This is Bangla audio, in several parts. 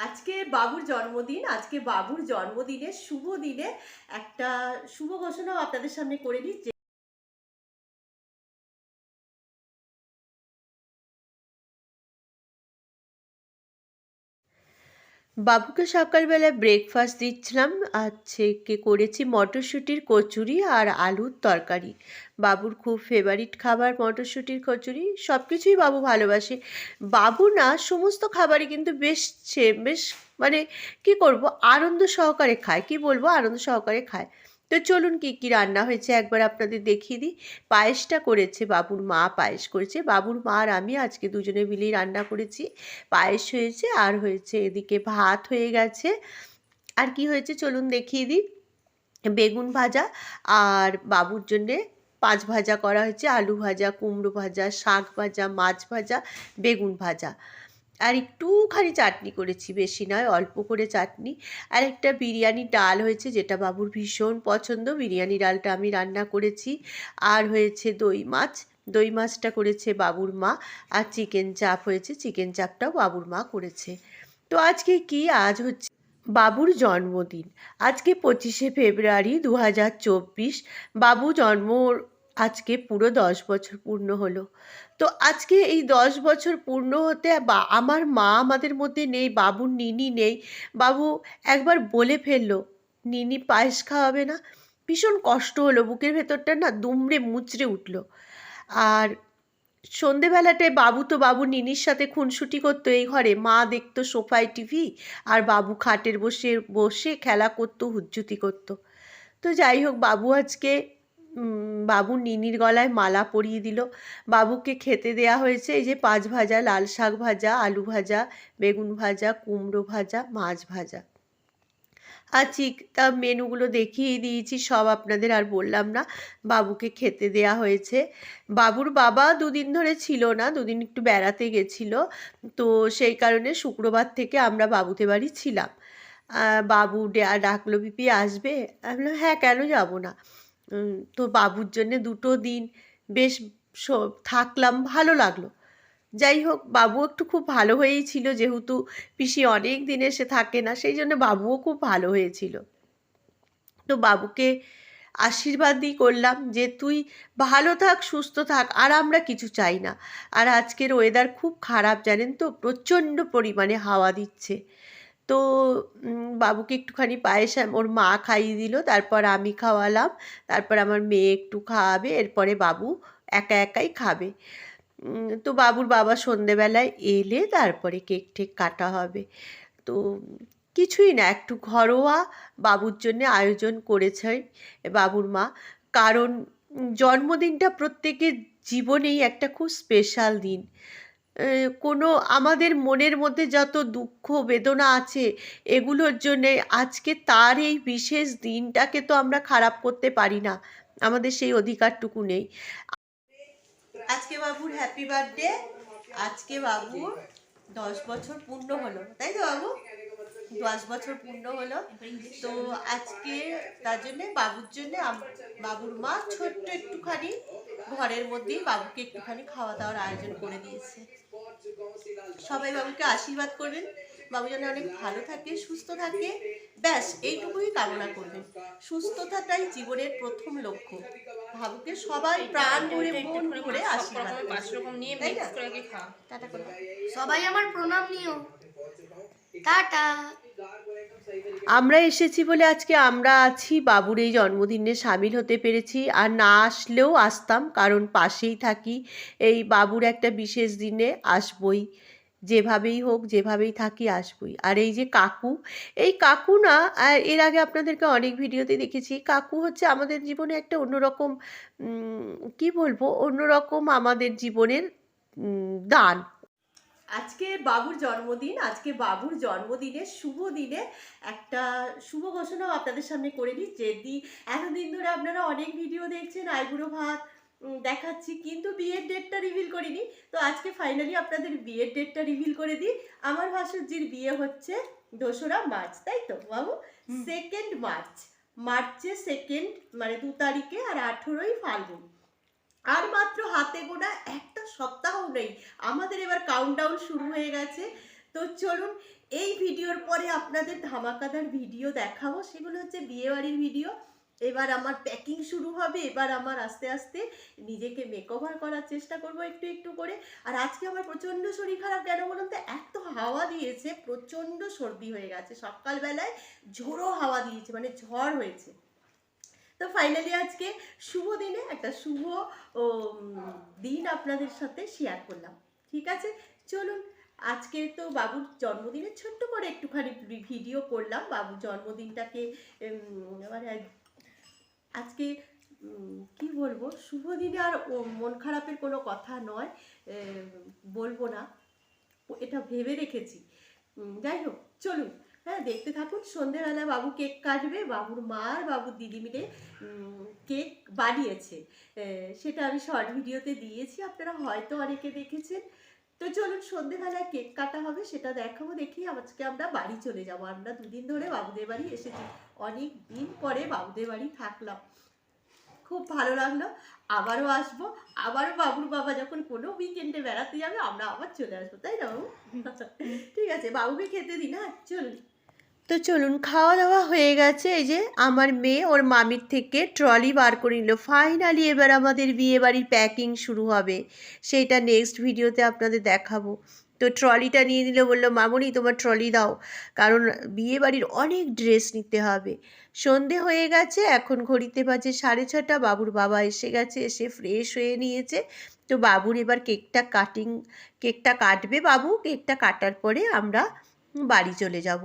আজকে বাবুর জন্মদিন, আজকে বাবুর জন্মদিনে শুভ দিনে একটা শুভ ঘোষণাও আপনাদের সামনে করে নিই বাবুকে সকালবেলা ব্রেকফাস্ট দিচ্ছিলাম। আজকে করেছি মটরশুঁটির কচুরি আর আলুর তরকারি। বাবুর খুব ফেভারিট খাবার মটরশুঁটির কচুরি। সব কিছুই বাবু ভালোবাসে। বাবু না, সমস্ত খাবারই কিন্তু বেশ বেশ মানে কি করব, আনন্দ সহকারে খায়। কি বলব, আনন্দ সহকারে খায়। তো চলুন কি কি রান্না হয়েছে একবার আপনাদের দেখিয়ে দিই। পায়েসটা করেছে বাবুর মা, পায়েস করেছে। বাবুর মা আর আমি আজকে দুজনে মিলেই রান্না করেছি। পায়েস হয়েছে আর হয়েছে এদিকে ভাত হয়ে গেছে। আর কি হয়েছে চলুন দেখিয়ে দিই। বেগুন ভাজা আর বাবুর জন্যে পাঁচ ভাজা করা হয়েছে। আলু ভাজা, কুমড়ো ভাজা, শাক ভাজা, মাছ ভাজা, বেগুন ভাজা। আর একটুখানি চাটনি করেছি, বেশি নয়, অল্প করে চাটনি। আর একটা বিরিয়ানি ডাল হয়েছে, যেটা বাবুর ভীষণ পছন্দ। বিরিয়ানি ডালটা আমি রান্না করেছি। আর হয়েছে দই মাছ। দই মাছটা করেছে বাবুর মা। আর চিকেন চাপ হয়েছে, চিকেন চাপটাও বাবুর মা করেছে। তো আজকে কি? আজ হচ্ছে বাবুর জন্মদিন। আজকে পঁচিশে ফেব্রুয়ারি দু হাজার চব্বিশ। বাবু জন্ম আজকে পুরো দশ বছর পূর্ণ হলো। তো আজকে এই দশ বছর পূর্ণ হতে বা আমার মা আমাদের মধ্যে নেই বাবুর নিনি নেই, বাবু একবার বলে ফেলল, নিনি পায়েস খাওয়াবে না? ভীষণ কষ্ট হলো, বুকের ভেতরটা না দুমড়ে মুচড়ে উঠল। আর সন্ধেবেলাটায় বাবু তো বাবু নিনির সাথে খুনসুটি করতো এই ঘরে, মা দেখতো সোফায় টিভি আর বাবু খাটের বসে বসে খেলা করতো, হুজ্জুতি করতো। তো যাই হোক, বাবু আজকে বাবু নিনির গলায় মালা পরিয়ে দিল। বাবুকে খেতে দেয়া হয়েছে এই যে পাঁচ ভাজা, লাল শাক ভাজা, আলু ভাজা, বেগুন ভাজা, কুমড়ো ভাজা, মাছ ভাজা। আর চিক তা মেনুগুলো দেখিয়ে দিয়েছি, সব আপনাদের আর বললাম না, বাবুকে খেতে দেয়া হয়েছে। বাবুর বাবা দুদিন ধরে ছিল না, দুদিন একটু বেড়াতে গেছিল, তো সেই কারণে শুক্রবার থেকে আমরা বাবুতে বাড়ি ছিলাম। বাবু ডাকলো পিপি আসবে? আমি হ্যাঁ কেন যাব না? তো বাবুর জন্যে দুটো দিন বেশ স- থাকলাম, ভালো লাগল। যাই হোক, বাবু একটু খুব ভালো হয়েই ছিল, যেহেতু পিসি অনেক দিন এসে থাকে না, সেই জন্য বাবুও খুব ভালো হয়েছিল। তো বাবুকে আশীর্বাদই করলাম যে, তুই ভালো থাক, সুস্থ থাক, আর আমরা কিছু চাই না। আর আজকের ওয়েদার খুব খারাপ, জানেন তো? প্রচণ্ড পরিমাণে হাওয়া দিচ্ছে। তো বাবুকে একটুখানি পায়েস ওর মা খাইয়ে দিল, তারপর আমি খাওয়ালাম, তারপর আমার মেয়ে একটু খাওয়াবে, এরপরে বাবু একা একাই খাবে। তো বাবুর বাবা সন্ধেবেলায় এলে তারপরে কেক ঠেক কাটা হবে। তো, কিছুই না, একটু ঘরোয়া বাবুর জন্য আয়োজন করেছে বাবুর মা। কারণ জন্মদিনটা প্রত্যেকের জীবনেই একটা খুব স্পেশাল দিন। কোনো আমাদের মনের মধ্যে যত দুঃখ, বেদনা আছে, এগুলোর জন্যে আজকে তার এই বিশেষ দিনটাকে তো আমরা খারাপ করতে পারি না। আমাদের সেই অধিকারটুকু নেই। আজকে বাবুর হ্যাপি বার্থডে আজকে বাবুর দশ বছর পূর্ণ হলো। তাই তো বাবু? দশ বছর পূর্ণ হলো। তো আজকে তার জন্যে বাবুর জন্য বাবুর মা ছোট্ট একটুখানি ঘরের মধ্যেই বাবুকে একটুখানি খাওয়া দাওয়ার আয়োজন করে দিয়েছে। সবাই বাবুকে আশীর্বাদ করবেন। বাবু যেন অনেক ভালো থাকে সুস্থ থাকে। ব্যাস এইটুকুই কামনা করবেন। সুস্থতাটাই জীবনের প্রথম লক্ষ্য। ভাবুকে সবাই প্রাণ ভরে মন ভরে আশীর্বাদ টাটা সবাই আমার প্রণাম নিও। টাটা। আমরা এসেছি বলে আজকে আমরা আছি, বাবুর এই জন্মদিনে সামিল হতে পেরেছি। আর না আসলেও আসতাম, কারণ পাশেই থাকি। এই বাবুর একটা বিশেষ দিনে আসবই। যেভাবেই হোক, যেভাবেই থাকি আসবই। আর এই যে কাকু, এই কাকু না এর আগে আপনাদেরকে অনেক ভিডিওতে দেখেছি। কাকু হচ্ছে আমাদের জীবনে একটা অন্যরকম কি বলব? অন্যরকম আমাদের জীবনের দান। আজকে বাবুর জন্মদিন আজকে বাবুর জন্মদিনের শুভ দিনে একটা শুভ ঘোষণাও আপনাদের সামনে করে নিই। যেদি এতদিন ধরে আপনারা অনেক ভিডিও দেখছেন আইবুড়ো ভাত দেখাচ্ছি কিন্তু বিয়ের ডেটটা রিভিল করিনি। তো আজকে ফাইনালি আপনাদের বিয়ের ডেটটা রিভিল করে দিই। আমার ভাসুরজির বিয়ে হচ্ছে দোসরা মার্চ তাই তো বাবু? সেকেন্ড মার্চ মার্চে সেকেন্ড মানে দু তারিখে আর আঠেরোই ফাল্গুন। আর মাত্র হাতে গোনা একটা সপ্তাহ নেই। আমাদের এবার কাউন্টডাউন শুরু হয়ে গেছে। তো চলুন, এই ভিডিওর পরে আপনাদের ধামাকাদার ভিডিও দেখাবো। সেগুলো হচ্ছে বিয়েবাড়ির ভিডিও। এবার আমার প্যাকিং শুরু হবে। এবার আমার আস্তে আস্তে নিজেকে মেকওভার করার চেষ্টা করব একটু একটু করে। আর আজকে আমার প্রচণ্ড শরীর খারাপ। কেন বলুন তো? এত হাওয়া দিয়েছে, প্রচণ্ড সর্দি হয়ে গেছে। সকালবেলায় ঝোড়ো হাওয়া দিয়েছে মানে ঝড় হয়েছে। তো ফাইনালি আজকে শুভ দিনে একটা শুভ দিন আপনাদের সাথে শেয়ার করলাম। ঠিক আছে? চলুন, আজকে তো বাবুর জন্মদিনের ছোট্ট করে একটুখানি ভিডিও করলাম। বাবুর জন্মদিনটাকে মানে আজকে কি বলব? শুভ দিনে আর মন খারাপের কোনো কথা নয় বলব না। এটা ভেবে রেখেছি। যাই হোক, চলুন। হ্যাঁ দেখতে থাকুন। সন্ধেবেলা বাবু কেক কাটবে বাবুর মা আর বাবুর দিদি মিলে কেক বানিয়েছে। সেটা আমি শর্ট ভিডিওতে দিয়েছি আপনারা হয়তো অনেকে দেখেছেন। তো চলুন সন্ধেবেলায় কেক কাটা হবে সেটা দেখাবো দেখি আজকে আমরা বাড়ি চলে যাব। আমরা দুদিন ধরে বাবুদের বাড়ি এসেছি। অনেক দিন পরে বাবুদের বাড়ি থাকলাম। খুব ভালো লাগল। আবারও আসব। আবারও বাবুর বাবা যখন কোনো উইকেন্ডে বেড়াতে যাবে আমরা আবার চলে আসব। তাই না বাবু? ঠিক আছে বাবুকে খেতে দিন হ্যাঁ চলুন। তো চলুন খাওয়া দাওয়া হয়ে গেছে। এই যে আমার মেয়ে ওর মামির থেকে ট্রলি বার করে নিল। ফাইনালি এবার আমাদের বিয়ে বাড়ির প্যাকিং শুরু হবে। সেইটা নেক্সট ভিডিওতে আপনাদের দেখাবো। তো ট্রলিটা নিয়ে নিল, বলল, মামনি, তোমার ট্রলি দাও। কারণ বিয়ে বাড়ির অনেক ড্রেস নিতে হবে। সন্ধে হয়ে গেছে, এখন ঘড়িতে বাজে সাড়ে ছটা। বাবুর বাবা এসে গেছে, এসে ফ্রেশ হয়ে নিয়েছে। তো বাবুর এবার কেকটা কাটিং কেকটা কাটবে বাবু। কেকটা কাটার পরে আমরা বাড়ি চলে যাব।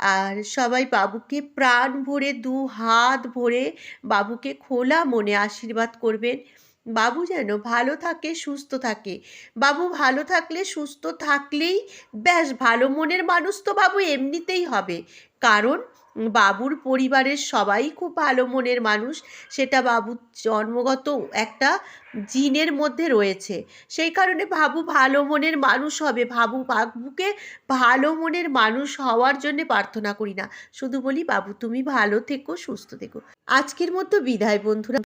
আর সবাই বাবুকে প্রাণ ভরে দু হাত ভরে বাবুকে খোলা মনে আশীর্বাদ করবেন। বাবু যেন ভালো থাকে, সুস্থ থাকে। বাবু ভালো থাকলে, সুস্থ থাকলেই ব্যাস, ভালো মনের মানুষ তো বাবু এমনিতেই হবে। কারণ বাবুর পরিবারের সবাই খুব ভালো মনের মানুষ। সেটা বাবুর জন্মগত একটা জিনের মধ্যে রয়েছে। সেই কারণে বাবু ভালো মনের মানুষ হবে। ভাবু বাবুকে ভালো মনের মানুষ হওয়ার জন্য প্রার্থনা করি না। শুধু বলি, বাবু, তুমি ভালো থেকো, সুস্থ থেকো। আজকের মতো বিদায়, বন্ধুরা।